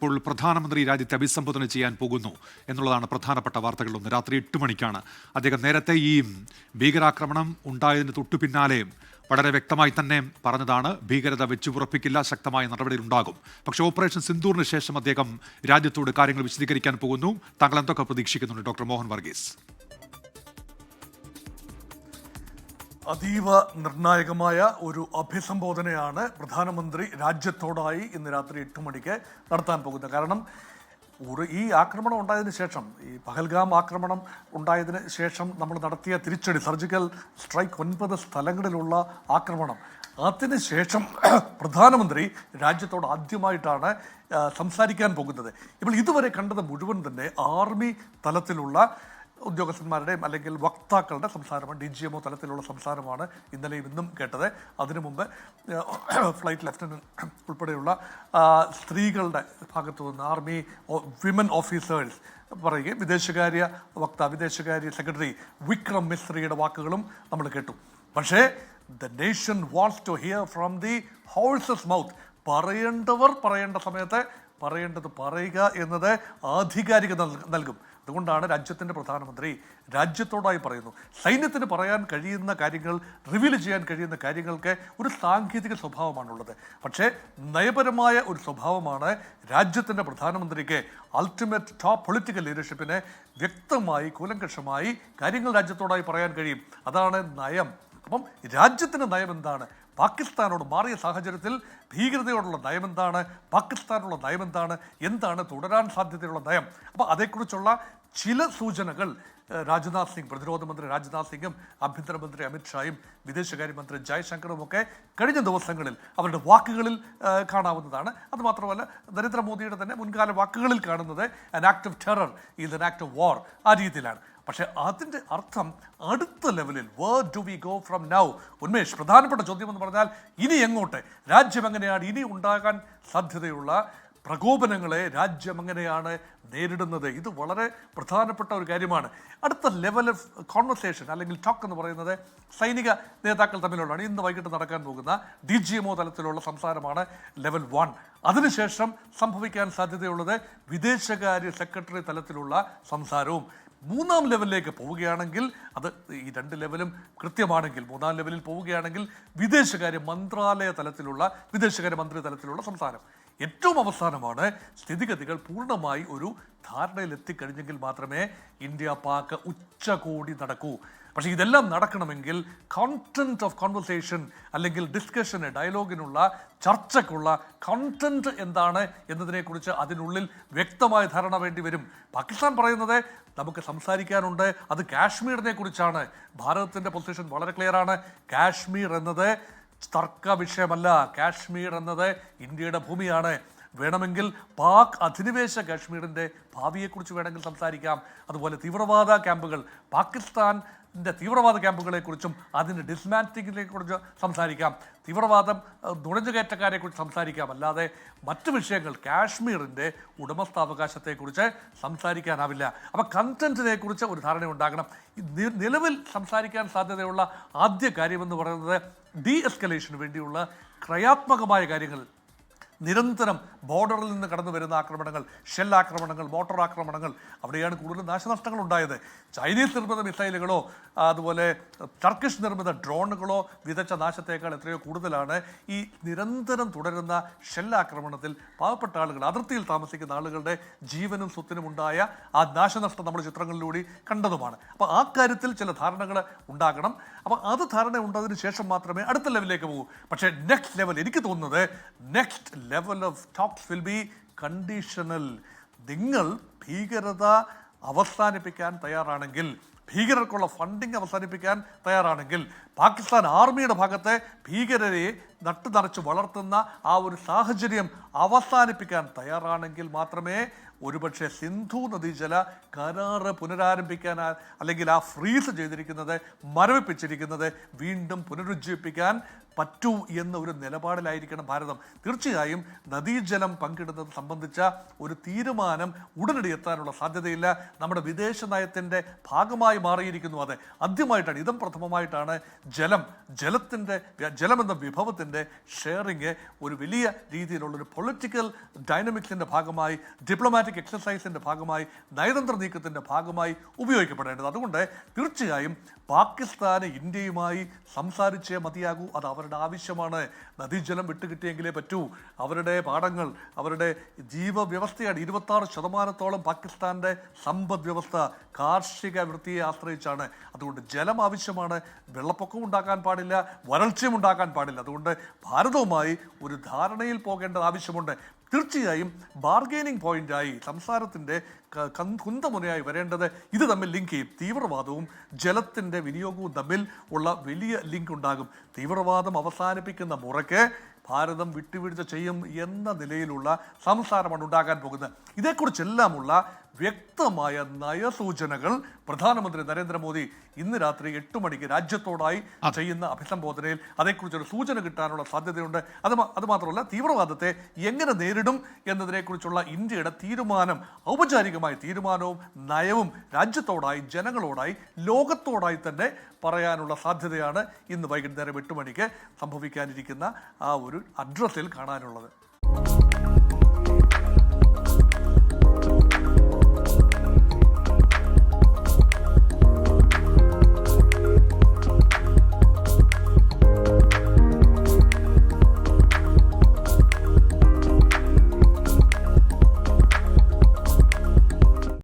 ഇപ്പോൾ പ്രധാനമന്ത്രി രാജ്യത്തെ അഭിസംബോധന ചെയ്യാൻ പോകുന്നു എന്നുള്ളതാണ് പ്രധാനപ്പെട്ട വാർത്തകളിലൊന്ന് രാത്രി എട്ട് മണിക്കാണ്. അദ്ദേഹം നേരത്തെ ഈ ഭീകരാക്രമണം ഉണ്ടായതിന് തൊട്ടു പിന്നാലെ വളരെ വ്യക്തമായി തന്നെ പറഞ്ഞതാണ് ഭീകരത വെച്ചുപുറപ്പിക്കില്ല ശക്തമായ നടപടിയിലുണ്ടാകും പക്ഷേ ഓപ്പറേഷൻ സിന്ദൂറിന് ശേഷം അദ്ദേഹം രാജ്യത്തോട് കാര്യങ്ങൾ വിശദീകരിക്കാൻ പോകുന്നു. താങ്കൾ എന്തൊക്കെ പ്രതീക്ഷിക്കുന്നുണ്ട്? ഡോക്ടർ മോഹൻ വർഗീസ്. അതീവ നിർണായകമായ ഒരു അഭിസംബോധനയാണ് പ്രധാനമന്ത്രി രാജ്യത്തോടായി ഇന്ന് രാത്രി എട്ട് മണിക്ക് നടത്താൻ പോകുന്നത്. കാരണം ഒരു ഈ ആക്രമണം ഉണ്ടായതിനു ശേഷം ഈ പഹൽഗാം ആക്രമണം ഉണ്ടായതിന് ശേഷം നമ്മൾ നടത്തിയ തിരിച്ചടി സർജിക്കൽ സ്ട്രൈക്ക് ഒൻപത് സ്ഥലങ്ങളിലുള്ള ആക്രമണം. അതിനുശേഷം പ്രധാനമന്ത്രി രാജ്യത്തോട് ആദ്യമായിട്ടാണ് സംസാരിക്കാൻ പോകുന്നത്. ഇപ്പോൾ ഇതുവരെ കണ്ടത് മുഴുവൻ തന്നെ ആർമി തലത്തിലുള്ള ഉദ്യോഗസ്ഥന്മാരുടെയും അല്ലെങ്കിൽ വക്താക്കളുടെ സംസാരമാണ് ഡി ജി എംഒ തലത്തിലുള്ള സംസാരമാണ് ഇന്നലെയും ഇന്നും കേട്ടത്. അതിനു മുമ്പ് ഫ്ലൈറ്റ് ലെഫ്റ്റനന്റ് ഉൾപ്പെടെയുള്ള സ്ത്രീകളുടെ ഭാഗത്തു നിന്ന് ആർമി വിമൻ ഓഫീസേഴ്സ് പറയുകയും വിദേശകാര്യ വക്താവ് വിദേശകാര്യ സെക്രട്ടറി വിക്രം മിശ്രയുടെ വാക്കുകളും നമ്മൾ കേട്ടു. പക്ഷേ the nation wants to hear from the horse's mouth പറയേണ്ടവർ പറയേണ്ട സമയത്ത് പറയേണ്ടത് പറയുക എന്നത് ആധികാരികത നൽകും അതുകൊണ്ടാണ് രാജ്യത്തിന്റെ പ്രധാനമന്ത്രി രാജ്യത്തോടായി പറയുന്നു. സൈന്യത്തിന് പറയാൻ കഴിയുന്ന കാര്യങ്ങൾ റിവീൽ ചെയ്യാൻ കഴിയുന്ന കാര്യങ്ങൾക്ക് ഒരു സാങ്കേതിക സ്വഭാവമാണുള്ളത്. പക്ഷേ നയപരമായ ഒരു സ്വഭാവമാണ് രാജ്യത്തിന്റെ പ്രധാനമന്ത്രിക്ക് അൾട്ടിമേറ്റ് ടോപ്പ് പൊളിറ്റിക്കൽ ലീഡർഷിപ്പിന് വ്യക്തമായി കൂലങ്കഷമായി കാര്യങ്ങൾ രാജ്യത്തോടായി പറയാൻ കഴിയും. അതാണ് നയം. അപ്പം രാജ്യത്തിന്റെ നയം എന്താണ്? പാകിസ്ഥാനോട് മാറിയ സാഹചര്യത്തിൽ ഭീകരതയോടുള്ള നയം എന്താണ്? പാകിസ്ഥാനുള്ള നയം എന്താണ്? എന്താണ് തുടരാൻ സാധ്യതയുള്ള നയം? അപ്പോൾ അതേക്കുറിച്ചുള്ള ചില സൂചനകൾ രാജ്നാഥ് സിംഗ് പ്രതിരോധ മന്ത്രി രാജ്നാഥ് സിംഗും ആഭ്യന്തരമന്ത്രി അമിത്ഷായും വിദേശകാര്യമന്ത്രി ജയശങ്കറും ഒക്കെ കഴിഞ്ഞ ദിവസങ്ങളിൽ അവരുടെ വാക്കുകളിൽ കാണാവുന്നതാണ്. അതുമാത്രമല്ല നരേന്ദ്രമോദിയുടെ തന്നെ മുൻകാല വാക്കുകളിൽ കാണുന്നത് an act of terror is an act of war ആ രീതിയിലാണ്. പക്ഷെ അതിന്റെ അർത്ഥം അടുത്ത ലെവലിൽ where do we go from now Unmesh പ്രധാനപ്പെട്ട ചോദ്യം എന്ന് പറഞ്ഞാൽ ഇനി എങ്ങോട്ട്? രാജ്യം എങ്ങനെയാണ് ഇനി ഉണ്ടാകാൻ സാധ്യതയുള്ള പ്രകോപനങ്ങളെ രാജ്യം എങ്ങനെയാണ് നേരിടുന്നത്? ഇത് വളരെ പ്രധാനപ്പെട്ട ഒരു കാര്യമാണ്. അടുത്ത ലെവൽ ഓഫ് കോൺവെർസേഷൻ അല്ലെങ്കിൽ ടോക്ക് എന്ന് പറയുന്നത് സൈനിക നേതാക്കൾ തമ്മിലുള്ളതാണ്. ഇന്ന് വൈകിട്ട് നടക്കാൻ പോകുന്ന ഡി ജി എംഒ തലത്തിലുള്ള സംസാരമാണ് ലെവൽ വൺ അതിനുശേഷം സംഭവിക്കാൻ സാധ്യതയുള്ളത് വിദേശകാര്യ സെക്രട്ടറി തലത്തിലുള്ള സംസാരവും. മൂന്നാം ലെവലിലേക്ക് പോവുകയാണെങ്കിൽ അത് ഈ രണ്ട് ലെവലും കൃത്യമാണെങ്കിൽ മൂന്നാം ലെവലിൽ പോവുകയാണെങ്കിൽ വിദേശകാര്യ മന്ത്രാലയ തലത്തിലുള്ള വിദേശകാര്യ മന്ത്രി തലത്തിലുള്ള സംസാരം ഏറ്റവും അവസാനമാണ് സ്ഥിതിഗതികൾ പൂർണമായി ഒരു ധാരണയിലെത്തിക്കഴിഞ്ഞെങ്കിൽ മാത്രമേ ഇന്ത്യ പാക് ഉച്ചകോടി നടക്കൂ. പക്ഷേ ഇതെല്ലാം നടക്കണമെങ്കിൽ കോണ്ടന്റ് ഓഫ് കോൺവെർസേഷൻ അല്ലെങ്കിൽ ഡിസ്കഷന് ഡയലോഗിനുള്ള ചർച്ചയ്ക്കുള്ള കണ്ടന്റ് എന്താണ് എന്നതിനെക്കുറിച്ച് അതിനുള്ളിൽ വ്യക്തമായ ധാരണ വേണ്ടി വരും. പാകിസ്ഥാൻ പറയുന്നത് നമുക്ക് സംസാരിക്കാനുണ്ട് അത് കാശ്മീരിനെ കുറിച്ചാണ്. ഭാരതത്തിന്റെ പൊസിഷൻ വളരെ ക്ലിയറാണ് കാശ്മീർ എന്നത് തർക്ക വിഷയമല്ല. കാശ്മീർ എന്നത് ഇന്ത്യയുടെ ഭൂമിയാണ്. വേണമെങ്കിൽ പാക് അധിനിവേശ കാശ്മീരിന്റെ ഭാവിയെക്കുറിച്ച് വേണമെങ്കിൽ സംസാരിക്കാം. അതുപോലെ തീവ്രവാദ ക്യാമ്പുകൾ. പാകിസ്ഥാന്റെ തീവ്രവാദ ക്യാമ്പുകളെക്കുറിച്ചും അതിന്റെ ഡിസ്മാന്റിങ്ങിനെ കുറിച്ച് സംസാരിക്കാം. തീവ്രവാദം നുഴഞ്ഞുകയറ്റക്കാരെക്കുറിച്ച് സംസാരിക്കാം. അല്ലാതെ മറ്റു വിഷയങ്ങൾ കാശ്മീരിന്റെ ഉടമസ്ഥാവകാശത്തെക്കുറിച്ച് സംസാരിക്കാനാവില്ല. അപ്പോൾ കണ്ടന്റിനെ കുറിച്ച് ഒരു ധാരണ ഉണ്ടാകണം. നിലവിൽ സംസാരിക്കാൻ സാധ്യതയുള്ള ആദ്യ കാര്യമെന്ന് പറയുന്നത് ഡി എസ്കലേഷന് വേണ്ടിയുള്ള ക്രയാത്മകമായ കാര്യങ്ങൾ നിരന്തരം ബോർഡറിൽ നിന്ന് കടന്നു വരുന്ന ആക്രമണങ്ങൾ ഷെൽ ആക്രമണങ്ങൾ മോട്ടോർ ആക്രമണങ്ങൾ അവിടെയാണ് കൂടുതൽ നാശനഷ്ടങ്ങൾ ഉണ്ടായത്. ചൈനീസ് നിർമ്മിത മിസൈലുകളോ അതുപോലെ ടർക്കിഷ് നിർമ്മിത ഡ്രോണുകളോ വിതച്ച നാശത്തേക്കാൾ എത്രയോ കൂടുതലാണ് ഈ നിരന്തരം തുടരുന്ന ഷെൽ ആക്രമണത്തിൽ പാവപ്പെട്ട ആളുകൾ അതിർത്തിയിൽ താമസിക്കുന്ന ആളുകളുടെ ജീവനും സ്വത്തിനും ഉണ്ടായ ആ നാശനഷ്ടം നമ്മുടെ ചിത്രങ്ങളിലൂടെ കണ്ടതുമാണ്. അപ്പോൾ ആ കാര്യത്തിൽ ചില ധാരണകൾ ഉണ്ടാകണം. അപ്പോൾ അത് ധാരണ ഉണ്ടതിന് ശേഷം മാത്രമേ അടുത്ത ലെവലിലേക്ക് പോകൂ. പക്ഷേ നെക്സ്റ്റ് ലെവൽ എനിക്ക് തോന്നുന്നത് next level of talks will be conditional നിങ്ങൾ ഭീകരത അവസാനിപ്പിക്കാൻ തയ്യാറാണെങ്കിൽ ഭീകരർക്കുള്ള ഫണ്ടിങ് അവസാനിപ്പിക്കാൻ തയ്യാറാണെങ്കിൽ പാകിസ്ഥാൻ ആർമിയുടെ ഭാഗത്തെ ഭീകരരെ നട്ടു നിറച്ച് വളർത്തുന്ന ആ ഒരു സാഹചര്യം അവസാനിപ്പിക്കാൻ തയ്യാറാണെങ്കിൽ മാത്രമേ ഒരുപക്ഷെ സിന്ധു നദീജല കരാറ് പുനരാരംഭിക്കാൻ അല്ലെങ്കിൽ ആ ഫ്രീസ് ചെയ്തിരിക്കുന്നത് മരവിപ്പിച്ചിരിക്കുന്നത് വീണ്ടും പുനരുജ്ജീവിപ്പിക്കാൻ പറ്റൂ എന്ന ഒരു നിലപാടിലായിരിക്കണം ഭാരതം. തീർച്ചയായും നദീജലം പങ്കിടുന്നത് സംബന്ധിച്ച ഒരു തീരുമാനം ഉടനടി എത്താനുള്ള സാധ്യതയില്ല. നമ്മുടെ വിദേശ നയത്തിന്റെ ഭാഗമായി മാറിയിരിക്കുന്നു അത്. ആദ്യമായിട്ടാണ് ഇതും പ്രഥമമായിട്ടാണ് ജലം ജലത്തിന്റെ ജലമെന്ന വിഭവത്തിന്റെ ഷെയറിങ് ഒരു വലിയ രീതിയിലുള്ളൊരു പൊളിറ്റിക്കൽ ഡൈനമിക്സിന്റെ ഭാഗമായി ഡിപ്ലോമാറ്റിക് എക്സസൈസിന്റെ ഭാഗമായി നയതന്ത്ര നീക്കത്തിന്റെ ഭാഗമായി ഉപയോഗിക്കപ്പെടേണ്ടത്. അതുകൊണ്ട് തീർച്ചയായും പാകിസ്ഥാന് ഇന്ത്യയുമായി സംസാരിച്ചേ മതിയാകൂ. അത് അവരുടെ ആവശ്യമാണ്. നദീജലം വിട്ടുകിട്ടിയെങ്കിലേ പറ്റൂ. അവരുടെ പാടങ്ങൾ അവരുടെ ജീവവ്യവസ്ഥയാണ് ഇരുപത്താറ് ശതമാനത്തോളം പാകിസ്ഥാന്റെ സമ്പദ് വ്യവസ്ഥ കാർഷിക വൃത്തിയെ ആശ്രയിച്ചാണ്. അതുകൊണ്ട് ജലം ആവശ്യമാണ്. വെള്ളപ്പൊക്കം ഉണ്ടാക്കാൻ പാടില്ല. വരൾച്ചയും ഉണ്ടാക്കാൻ പാടില്ല. അതുകൊണ്ട് ഭാരതവുമായി ഒരു ധാരണയിൽ പോകേണ്ടത് ആവശ്യമുണ്ട്. തീർച്ചയായും ബാർഗെയിനിങ് പോയിന്റായി സംസാരത്തിന്റെ കുന്തമുനയായി വരേണ്ടത് ഇത് തമ്മിൽ ലിങ്ക് ചെയ്യും. തീവ്രവാദവും ജലത്തിന്റെ വിനിയോഗവും തമ്മിൽ ഉള്ള വലിയ ലിങ്ക് ഉണ്ടാകും. തീവ്രവാദം അവസാനിപ്പിക്കുന്ന മുറയ്ക്ക് ഭാരതം വിട്ടുവീഴ്ച ചെയ്യും എന്ന നിലയിലുള്ള സംസാരമാണ് ഉണ്ടാകാൻ പോകുന്നത്. ഇതേക്കുറിച്ചെല്ലാമുള്ള വ്യക്തമായ നയസൂചനകൾ പ്രധാനമന്ത്രി നരേന്ദ്രമോദി ഇന്ന് രാത്രി എട്ട് മണിക്ക് രാജ്യത്തോടായി ചെയ്യുന്ന അഭിസംബോധനയിൽ അതേക്കുറിച്ചൊരു സൂചന കിട്ടാനുള്ള സാധ്യതയുണ്ട്. അത് അതുമാത്രമല്ല അത് മാത്രമല്ല തീവ്രവാദത്തെ എങ്ങനെ നേരിടും എന്നതിനെക്കുറിച്ചുള്ള ഇന്ത്യയുടെ തീരുമാനം ഔപചാരികമായ തീരുമാനവും നയവും രാജ്യത്തോടായി ജനങ്ങളോടായി ലോകത്തോടായി തന്നെ പറയാനുള്ള സാധ്യതയാണ് ഇന്ന് വൈകുന്നേരം എട്ട് മണിക്ക് സംഭവിക്കാനിരിക്കുന്ന ആ ഒരു അഡ്രസ്സിൽ കാണാനുള്ളത്.